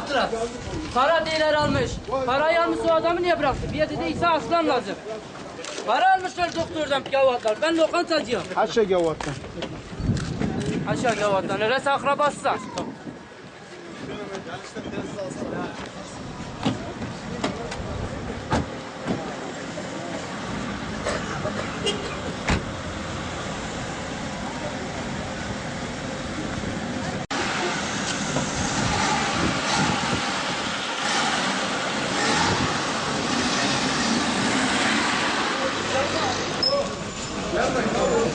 bıraktılar? Para değiller almış. Parayı almış o adamı niye bıraktı? Bir yerde değilse aslan lazım. Para almışlar doktordan gavatlar. Ben lokantacıyım. Haşa gavattan. Aşağı gavattan. Neresi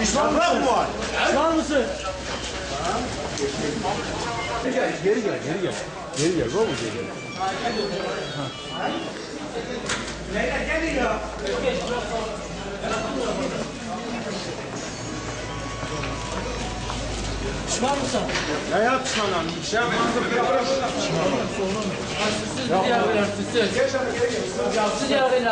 Pişman mı var? Pişman mısın? Geri gel, geri gel, geri gel. Geri gel, baba geri gel. Pişman mısın? Ya ya pişman abi. Bir şey yapmazsa bir bırak. Siz diğer verir, siz. Siz diğer verir.